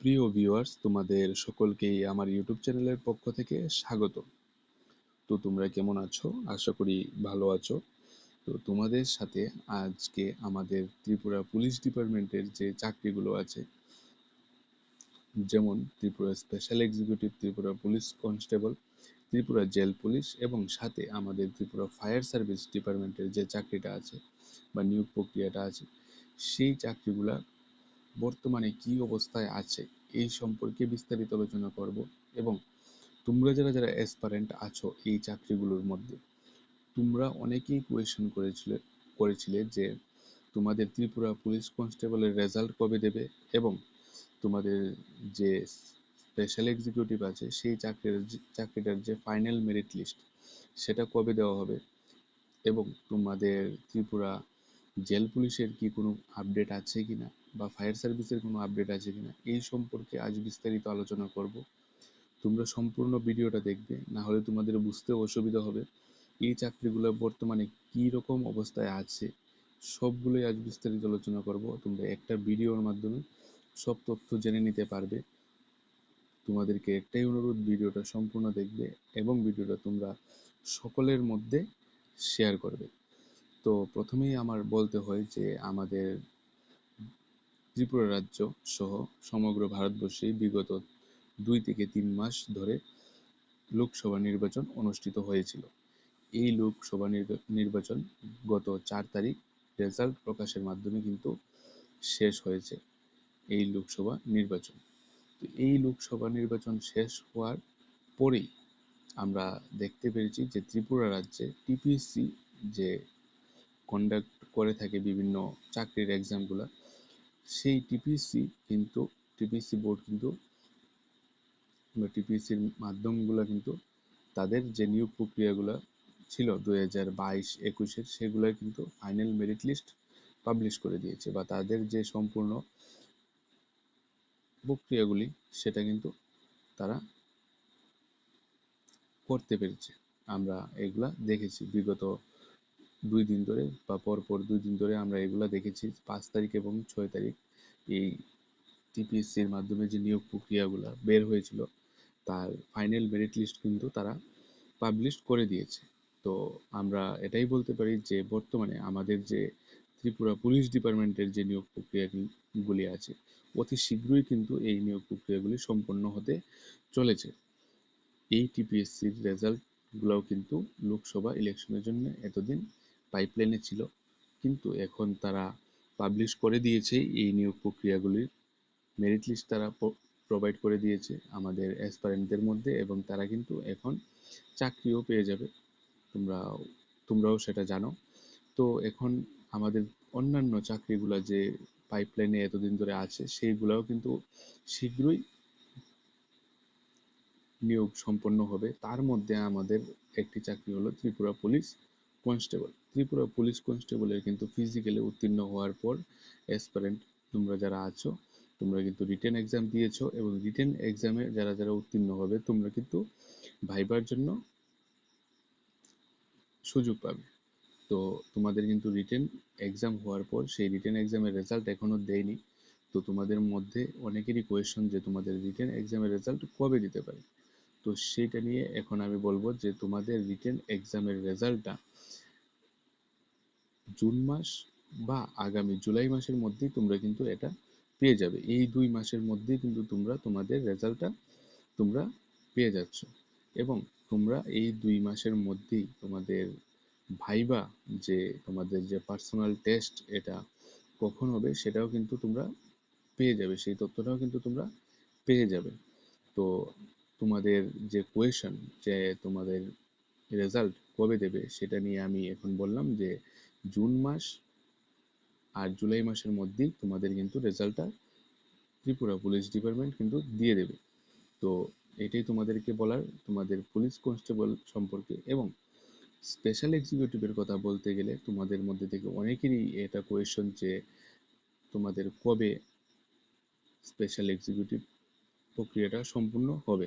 প্রিয় ভিউয়ার্স তোমাদের সকলকেই আমার ইউটিউব চ্যানেলের পক্ষ থেকে স্বাগত। তো তোমরা কেমন আছো? আশা করি ভালো আছো। তো তোমাদের সাথে আজকে আমাদের ত্রিপুরা পুলিশ ডিপার্টমেন্টের যে চাকরিগুলো আছে, যেমন Tripura special executive Tripura police constable Tripura jail police এবং সাথে আমাদের ত্রিপুরা ফায়ার সার্ভিস ডিপার্টমেন্টের যে চাকরিটা আছে বা নিয়োগ প্রক্রিয়াটা আছে, সেই চাকরিগুলা বর্তমানে কি অবস্থায় আছে? এই সম্পর্কে বিস্তারিত আলোচনা করব এবং তোমরা যারা যারা অ্যাসপারেন্ট আছো এই চাকরিগুলোর মধ্যে, তোমরা অনেকেই কোয়েশন করেছিলে করেছিলে যে তোমাদের ত্রিপুরা পুলিশ কনস্টেবলের রেজাল্ট কবে দেবে এবং তোমাদের যে স্পেশাল এক্সিকিউটিভ আছে সেই চাকরির চাকরিটার যে ফাইনাল মেরিট লিস্ট সেটা কবে দেওয়া হবে এবং তোমাদের ত্রিপুরা জেল পুলিশের কি কোনো আপডেট আছে কিনা? বা ফায়ার সার্ভিসের কোনো আপডেট আছে কিনা, এই সম্পর্কে আজ বিস্তারিত আলোচনা করব। তোমরা সম্পূর্ণ ভিডিওটা দেখবে, না হলে তোমাদের বুঝতে অসুবিধা হবে এই চাকরিগুলো বর্তমানে কি রকম অবস্থায় আছে, সবগুলোই আজ বিস্তারিত আলোচনা করব। তোমরা একটা ভিডিওর মাধ্যমে সব তথ্য জেনে নিতে পারবে। তোমাদেরকে একটাই অনুরোধ, ভিডিওটা সম্পূর্ণ দেখবে এবং ভিডিওটা তোমরা সকলের মধ্যে শেয়ার করবে। তো প্রথমেই আমার বলতে হয় যে আমাদের ত্রিপুরা রাজ্য সহ সমগ্র ভারতবর্ষে বিগত দুই থেকে তিন মাস ধরে লোকসভা নির্বাচন অনুষ্ঠিত হয়েছিল। এই লোকসভা নির্বাচন গত চার তারিখ রেজাল্ট প্রকাশের মাধ্যমে কিন্তু শেষ হয়েছে এই লোকসভা নির্বাচন। তো এই লোকসভা নির্বাচন শেষ হওয়ার পরেই আমরা দেখতে পেরেছি যে ত্রিপুরা রাজ্যে টিপিএসসি যে কন্ডাক্ট করে থাকে বিভিন্ন চাকরির এক্সামগুলো সেই টিপিএসসি কিন্তু টিপিএসসি বোর্ড কিন্তু টিপিএসসির মাধ্যমগুলো কিন্তু তাদের যে নিয়োগ প্রক্রিয়াগুলো ছিল দু হাজার বাইশ, একুশের সেগুলো কিন্তু ফাইনাল মেরিট লিস্ট পাবলিশ করে দিয়েছে বা তাদের যে সম্পূর্ণ প্রক্রিয়াগুলি সেটা কিন্তু তারা করতে পেরেছে। আমরা এগুলা দেখেছি বিগত দুই দিন ধরে বা পরপর দুই দিন ধরে আমরা এগুলা দেখেছি। পাঁচ তারিখ এবং ছয় তারিখ এই টিপিএসসির মাধ্যমে যে নিয়োগ প্রক্রিয়াগুলো বের হয়েছিল, তার ফাইনাল মেরিট লিস্ট কিন্তু তারা পাবলিশ করে দিয়েছে। তো আমরা এটাই বলতে পারি যে বর্তমানে আমাদের যে ত্রিপুরা পুলিশ ডিপার্টমেন্টের যে নিয়োগ প্রক্রিয়াগুলি আছে, অতি শীঘ্রই কিন্তু এই নিয়োগ প্রক্রিয়াগুলি সম্পন্ন হতে চলেছে। এই টিপিএসসির রেজাল্টগুলোও কিন্তু লোকসভা ইলেকশনের জন্য এতদিন পাইপলাইনে ছিল। কিন্তু এখন তারা পাবলিশ করে দিয়েছে এই নিয়োগ প্রক্রিয়াগুলির মেরিট লিস্ট তারা প্রোভাইড করে দিয়েছে আমাদের অ্যাসপারেন্টদের মধ্যে এবং তারা কিন্তু এখন চাকরিও পেয়ে যাবে। তোমরা, তোমরাও সেটা জানো। তো এখন আমাদের অন্যান্য চাকরিগুলো যে পাইপলাইনে এতদিন ধরে আছে সেইগুলোও কিন্তু শীঘ্রই নিয়োগ সম্পন্ন হবে। তার মধ্যে আমাদের একটি চাকরি হলো Tripura police constable. Tripura police কনস্টেবলের কিন্তু ফিজিক্যালে উত্তীর্ণ হওয়ার পর অ্যাসপারেন্ট তোমরা যারা আছো, তোমরা কিন্তু রিটেন এক্সাম দিয়েছ এবং রিটেন এক্সামে যারা যারা উত্তীর্ণ হবে, তোমরা কিন্তু ভাইবার জন্য সুযোগ পাবে। তো তোমাদের কিন্তু রিটেন এক্সাম হওয়ার পর, সেই রিটেন এক্সামের রেজাল্ট এখনও দেয়নি। তো তোমাদের মধ্যে অনেকেরই কোয়েশন যে তোমাদের রিটেন এক্সামের রেজাল্ট কবে দিতে পারে? তো সেটা নিয়ে এখন আমি বলব যে তোমাদের রিটেন এক্সামের রেজাল্টটা জুন মাস বা আগামী জুলাই মাসের মধ্যেই তোমরা কিন্তু এটা পেয়ে যাবে। এই দুই মাসের মধ্যেই কিন্তু তোমরা তোমাদের রেজাল্টটা তোমরা পেয়ে যাচ্ছ। এবং তোমরা এই দুই মাসের মধ্যেই তোমাদের ভাইবা যে তোমাদের যে পার্সোনাল টেস্ট এটা কখন হবে সেটাও কিন্তু তোমরা পেয়ে যাবে। সেই তথ্যটাও কিন্তু তোমরা পেয়ে যাবে। তো তোমাদের যে কোয়েশন যে তোমাদের রেজাল্ট কবে দেবে সেটা নিয়ে আমি এখন বললাম যে জুন মাস আর জুলাই মাসের মধ্যেই তোমাদের কিন্তু রেজাল্টটা ত্রিপুরা পুলিশ ডিপার্টমেন্ট কিন্তু দিয়ে দেবে। তো এটাই তোমাদেরকে বলার, তোমাদের পুলিশ কনস্টেবল সম্পর্কে এবং স্পেশাল এক্সিকিউটিভের কথা বলতে গেলে তোমাদের মধ্যে থেকে অনেকেরই এটা কোয়েশন যে তোমাদের কবে স্পেশাল এক্সিকিউটিভ প্রক্রিয়াটা সম্পূর্ণ হবে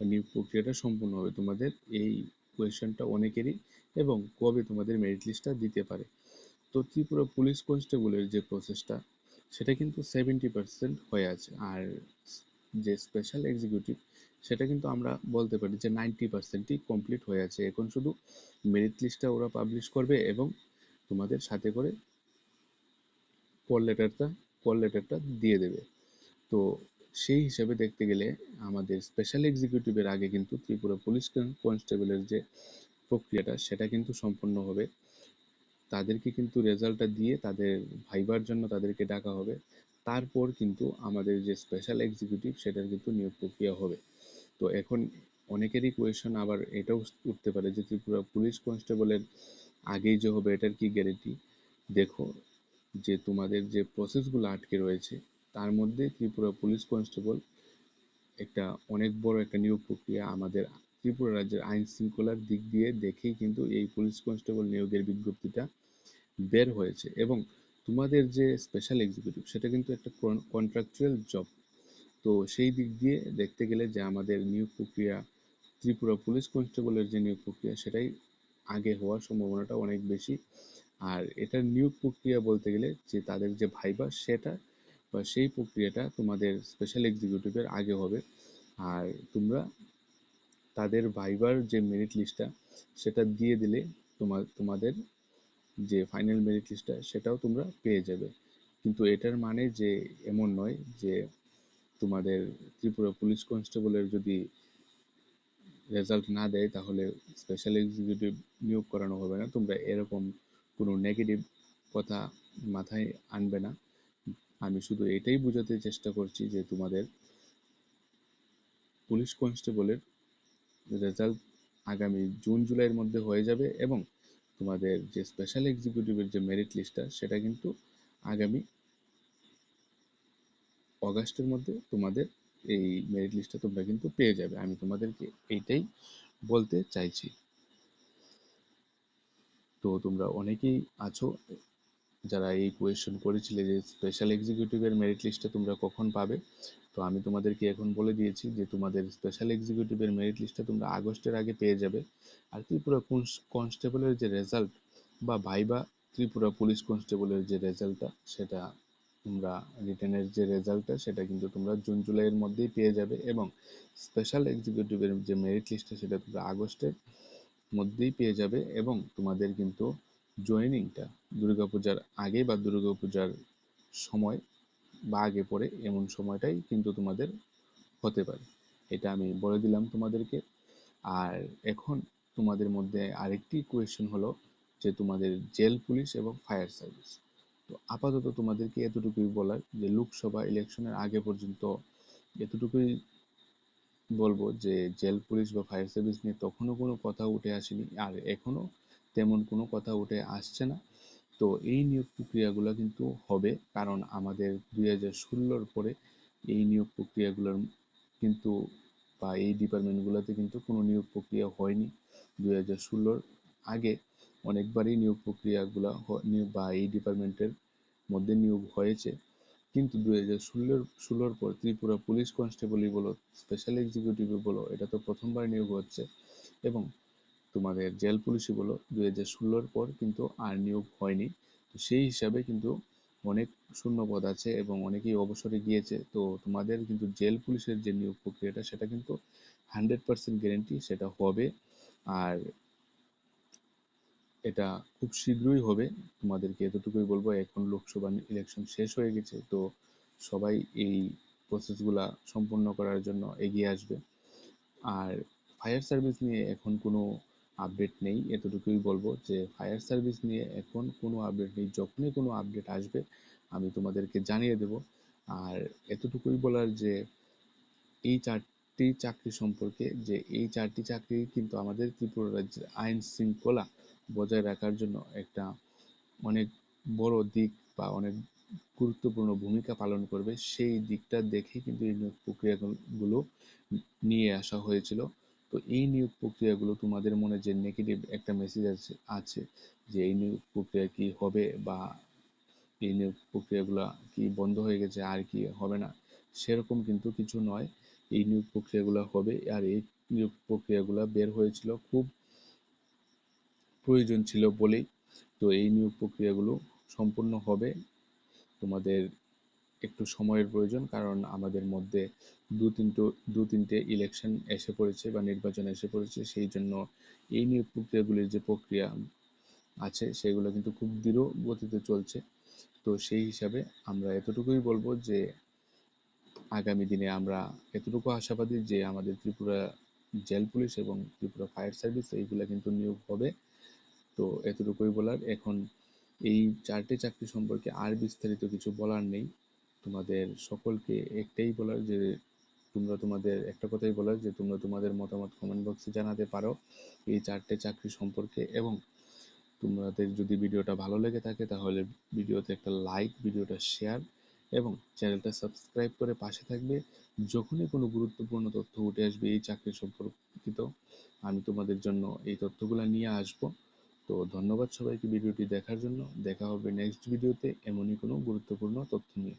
নিয়োগ প্রক্রিয়াটা সম্পূর্ণ হবে, তোমাদের এই কোয়েশনটা অনেকেরই এবং কবে তোমাদের মেরিট লিস্টটা দিতে পারে। তো ত্রিপুরা পুলিশ কনস্টেবলের যে প্রসেসটা সেটা কিন্তু সেভেন্টি পার্সেন্ট হয়ে আছে। আর যে স্পেশাল এক্সিকিউটিভ সেটা কিন্তু আমরা বলতে পারি যে নাইনটি পার্সেন্টই কমপ্লিট হয়ে আছে। এখন শুধু মেরিট লিস্টটা ওরা পাবলিশ করবে এবং তোমাদের সাথে করে কল লেটারটা কল লেটারটা দিয়ে দেবে। তো সেই হিসাবে দেখতে গেলে আমাদের স্পেশাল এক্সিকিউটিভের আগে কিন্তু ত্রিপুরা পুলিশ কনস্টেবলের যে প্রক্রিয়াটা, সেটা কিন্তু সম্পন্ন হবে। তাদেরকে কিন্তু রেজাল্টটা দিয়ে তাদের ভাইবার জন্য তাদেরকে ডাকা হবে। তারপর কিন্তু আমাদের যে স্পেশাল এক্সিকিউটিভ সেটার কিন্তু নিয়োগ প্রক্রিয়া হবে। তো এখন অনেকেরই কোয়েশন আবার এটাও উঠতে পারে যে ত্রিপুরা পুলিশ কনস্টেবলের আগেই যে হবে, এটার কি গ্যারেন্টি দেখো, যে তোমাদের যে প্রসেসগুলো আটকে রয়েছে, তার মধ্যে ত্রিপুরা পুলিশ কনস্টেবল একটা অনেক বড় একটা নিয়োগ প্রক্রিয়া আমাদের ত্রিপুরা রাজ্যের আইন শৃঙ্খলার দিক দিয়ে দেখেই কিন্তু এই পুলিশ কনস্টেবল নিয়োগের বিজ্ঞপ্তিটা বের হয়েছে। এবং তোমাদের যে স্পেশাল এক্সিকিউটিভ সেটা কিন্তু একটা কন্ট্রাকচুয়াল জব তো সেই দিক দিয়ে দেখতে গেলে যে আমাদের নিয়োগ প্রক্রিয়া, ত্রিপুরা পুলিশ কনস্টেবলের যে নিয়োগ প্রক্রিয়া, সেটাই আগে হওয়ার সম্ভাবনাটা অনেক বেশি। আর এটার নিয়োগ প্রক্রিয়া বলতে গেলে যে তাদের যে ভাইবা, সেটা বা সেই প্রক্রিয়াটা তোমাদের স্পেশাল এক্সিকিউটিভের আগে হবে। আর তোমরা তাদের ভাইবার যে মেরিট লিস্টটা সেটা দিয়ে দিলে তোমার, তোমাদের যে ফাইনাল মেরিট লিস্টটা সেটাও তোমরা পেয়ে যাবে। কিন্তু এটার মানে যে এমন নয় যে তোমাদের ত্রিপুরা পুলিশ কনস্টেবলের যদি রেজাল্ট না দেয়, তাহলে স্পেশাল এক্সিকিউটিভ নিয়োগ করানো হবে না। তোমরা এরকম কোনো নেগেটিভ কথা মাথায় আনবে না। আমি শুধু এটাই বোঝাতে চেষ্টা করছি যে তোমাদের পুলিশ কনস্টেবলের রেজাল্ট আগামী জুন, জুলাইয়ের মধ্যে হয়ে যাবে এবং তোমাদের যে স্পেশাল এক্সিকিউটিভের যে মেরিট লিস্টটা সেটা কিন্তু আগামী অগাস্টের মধ্যে তোমাদের এই মেরিট লিস্টটা তোমরা কিন্তু পেয়ে যাবে। আমি তোমাদেরকে এইটাই বলতে চাইছি। তো তোমরা অনেকেই আছো যারা এই কোয়েশ্চেন করেছিলে যে স্পেশাল এক্সিকিউটিভের মেরিট লিস্টটা তোমরা কখন পাবে? তো আমি তোমাদেরকে এখন বলে দিয়েছি যে তোমাদের স্পেশাল এক্সিকিউটিভের মেরিট লিস্টটা তোমরা আগস্টের আগে পেয়ে যাবে। আর ত্রিপুরা কনস্টেবলের যে রেজাল্ট বা ভাইবা ত্রিপুরা পুলিশ কনস্টেবলের যে রেজাল্টটা সেটা তোমরা রিটেনের যে রেজাল্টটা সেটা কিন্তু তোমরা জুন, জুলাইয়ের মধ্যেই পেয়ে যাবে এবং স্পেশাল এক্সিকিউটিভের যে মেরিট লিস্টটা সেটা তোমরা আগস্টের মধ্যেই পেয়ে যাবে এবং তোমাদের কিন্তু জয়েনিংটা দুর্গাপূজার আগে বা দুর্গাপূজার সময় বা আগে পরে এমন সময়টাই কিন্তু তোমাদের হতে পারে। এটা আমি বলে দিলাম তোমাদেরকে। আর এখন তোমাদের মধ্যে আরেকটি কোয়েশ্চেন হলো যে তোমাদের জেল পুলিশ এবং ফায়ার সার্ভিস। তো আপাতত তোমাদেরকে এতটুকুই বলার যে লোকসভা ইলেকশনের আগে পর্যন্ত এতটুকুই বলব যে জেল পুলিশ বা ফায়ার সার্ভিস নিয়ে তখনও কোনো কথা উঠে আসেনি। আর এখনও তেমন কোনো কথা উঠে আসছে না। তো এই নিয়োগ প্রক্রিয়াগুলো কিন্তু হবে, কারণ আমাদের দুই হাজার ষোলোর পরে এই নিয়োগ প্রক্রিয়াগুলোর কিন্তু বা এই ডিপার্টমেন্টগুলোতে কিন্তু কোনো নিয়োগ প্রক্রিয়া হয়নি দুই হাজার ষোলোর। আগে অনেকবারই নিয়োগ প্রক্রিয়াগুলো বা এই ডিপার্টমেন্টের মধ্যে নিয়োগ হয়েছে, কিন্তু দুই হাজার ষোলোর ষোলোর পর ত্রিপুরা পুলিশ কনস্টেবলই বলো স্পেশাল এক্সিকিউটিভই বলো, এটা তো প্রথমবার নিয়োগ হচ্ছে এবং তোমাদের জেল পুলিশই বলো দুই হাজার ষোলোর পর কিন্তু আর নিয়োগ হয়নি। তো সেই হিসাবে কিন্তু অনেক শূন্যপদ আছে এবং অনেকেই অবসরে গিয়েছে। তো তোমাদের কিন্তু জেল পুলিশের যে নিয়োগ প্রক্রিয়াটা, সেটা কিন্তু হান্ড্রেড পার্সেন্ট গ্যারেন্টি সেটা হবে। আর এটা খুব শীঘ্রই হবে। তোমাদেরকে এতটুকুই বলব, এখন লোকসভা ইলেকশন শেষ হয়ে গেছে, তো সবাই এই প্রসেসগুলা সম্পূর্ণ করার জন্য এগিয়ে আসবে। আর ফায়ার সার্ভিস নিয়ে এখন কোনো আপডেট নেই, এতটুকুই বলব যে ফায়ার সার্ভিস নিয়ে এখন কোনো আপডেট নেই, যখনই কোনো আপডেট আসবে আমি তোমাদেরকে জানিয়ে দেব। আর এতটুকুই বলার যে এই চারটি চাকরি সম্পর্কে, যে এই চারটি চাকরি কিন্তু আমাদের ত্রিপুরা রাজ্যের আইন শৃঙ্খলা বজায় রাখার জন্য একটা অনেক বড় দিক বা অনেক গুরুত্বপূর্ণ ভূমিকা পালন করবে, সেই দিকটা দেখে কিন্তু এই নিয়োগ প্রক্রিয়াগুলো নিয়ে আসা হয়েছিল। তো এই নিয়োগ প্রক্রিয়াগুলো তোমাদের মনে যে নেগেটিভ একটা মেসেজ আছে আছে যে এই নিয়োগ প্রক্রিয়া কি হবে বা এই নিয়োগ প্রক্রিয়াগুলো কি বন্ধ হয়ে গেছে আর কি হবে না, সেরকম কিন্তু কিছু নয়। এই নিয়োগ প্রক্রিয়াগুলো হবে আর এই নিয়োগ প্রক্রিয়াগুলো বের হয়েছিল খুব প্রয়োজন ছিল বলেই। তো এই নিয়োগ প্রক্রিয়াগুলো সম্পূর্ণ হবে তোমাদের একটু সময়ের প্রয়োজন, কারণ আমাদের মধ্যে দু তিনটে দু তিনটে ইলেকশন এসে পড়েছে বা নির্বাচন এসে পড়েছে, সেই জন্য এই নিয়োগ প্রক্রিয়াগুলির যে প্রক্রিয়া আছে, সেগুলো কিন্তু খুব দৃঢ় গতিতে চলছে। তো সেই হিসাবে আমরা এতটুকুই বলব যে, আগামী দিনে আমরা এতটুকু আশাবাদী যে আমাদের ত্রিপুরা জেল পুলিশ এবং ত্রিপুরা ফায়ার সার্ভিস এইগুলা কিন্তু নিয়োগ হবে। তো এতটুকুই বলার। এখন এই চারটে চাকরি সম্পর্কে আর বিস্তারিত কিছু বলার নেই। তোমাদের সকলকে একটাই বলার যে তোমরা তোমাদের, একটা কথাই বলার যে তোমরা তোমাদের মতামত কমেন্ট বক্সে জানাতে পারো এই চারটে চাকরি সম্পর্কে এবং তোমাদের যদি ভিডিওটা ভালো লেগে থাকে তাহলে ভিডিওতে একটা লাইক ভিডিওটা শেয়ার এবং চ্যানেলটা সাবস্ক্রাইব করে পাশে থাকবে। যখনই কোনো গুরুত্বপূর্ণ তথ্য উঠে আসবে এই চাকরি সম্পর্কিত, আমি তোমাদের জন্য এই তথ্যগুলো নিয়ে আসব। তো ধন্যবাদ সবাইকে ভিডিওটি দেখার জন্য। দেখা হবে নেক্সট ভিডিওতে এমনই কোনো গুরুত্বপূর্ণ তথ্য নিয়ে।